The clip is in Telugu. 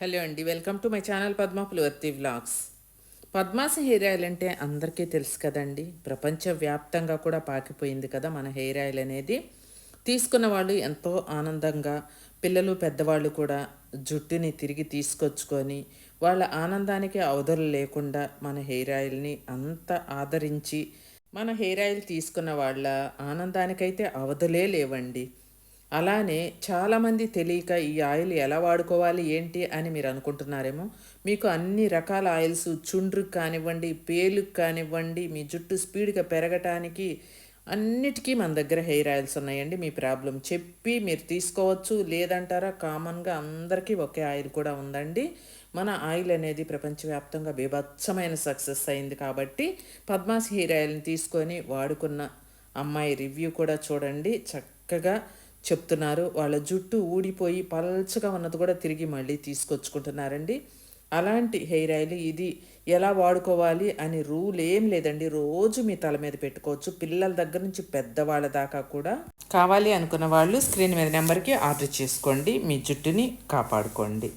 హలో అండి welcome to my channel Padma Pulivarthi vlogs. పద్మాసి hair oil అంటే అందరికీ తెలుసు కదండి ప్రపంచవ్యాప్తంగా కూడా పాకిపోయింది కదా మన హెయిర్ ఆయిల్ అనేది. తీసుకున్న వాళ్ళు ఎంతో ఆనందంగా పిల్లలు పెద్దవాళ్ళు కూడా జుట్టుని తిరిగి తీసుకొచ్చుకొని వాళ్ళ ఆనందానికి అవధులు లేకుండా మన హెయిర్ ఆయిల్ని అంత ఆదరించి మన హెయిర్ ఆయిల్ తీసుకున్న వాళ్ళ ఆనందానికైతే అవధులే లేవండి. అలానే చాలామంది తెలియక ఈ ఆయిల్ ఎలా వాడుకోవాలి ఏంటి అని మీరు అనుకుంటున్నారేమో? మీకు అన్ని రకాల ఆయిల్స్ చుండ్రుకి కానివ్వండి పేలుకి కానివ్వండి మీ జుట్టు స్పీడ్గా పెరగటానికి అన్నిటికీ మన దగ్గర హెయిర్ ఆయిల్స్ ఉన్నాయండి. మీ ప్రాబ్లం చెప్పి మీరు తీసుకోవచ్చు. లేదంటారా కామన్గా అందరికీ ఒకే ఆయిల్ కూడా ఉందండి. మన ఆయిల్ అనేది ప్రపంచవ్యాప్తంగా బీభత్సమైన సక్సెస్ అయింది కాబట్టి పద్మాస్ హెయిర్ ఆయిల్ని తీసుకొని వాడుకున్న అమ్మాయి రివ్యూ కూడా చూడండి. చక్కగా చెప్తున్నారు. వాళ్ళ జుట్టు ఊడిపోయి పల్చగా ఉన్నది కూడా తిరిగి మళ్ళీ తీసుకొచ్చుకుంటున్నారండి. అలాంటి హెయిర్ ఆయిల్ ఇది ఎలా వాడుకోవాలి అని రూల్ ఏం లేదండి. రోజు మీ తల మీద పెట్టుకోవచ్చు. పిల్లల దగ్గర నుంచి పెద్దవాళ్ళ దాకా కూడా కావాలి అనుకున్న వాళ్ళు స్క్రీన్ మీద నెంబర్కి ఆర్డర్ చేసుకోండి. మీ జుట్టుని కాపాడుకోండి.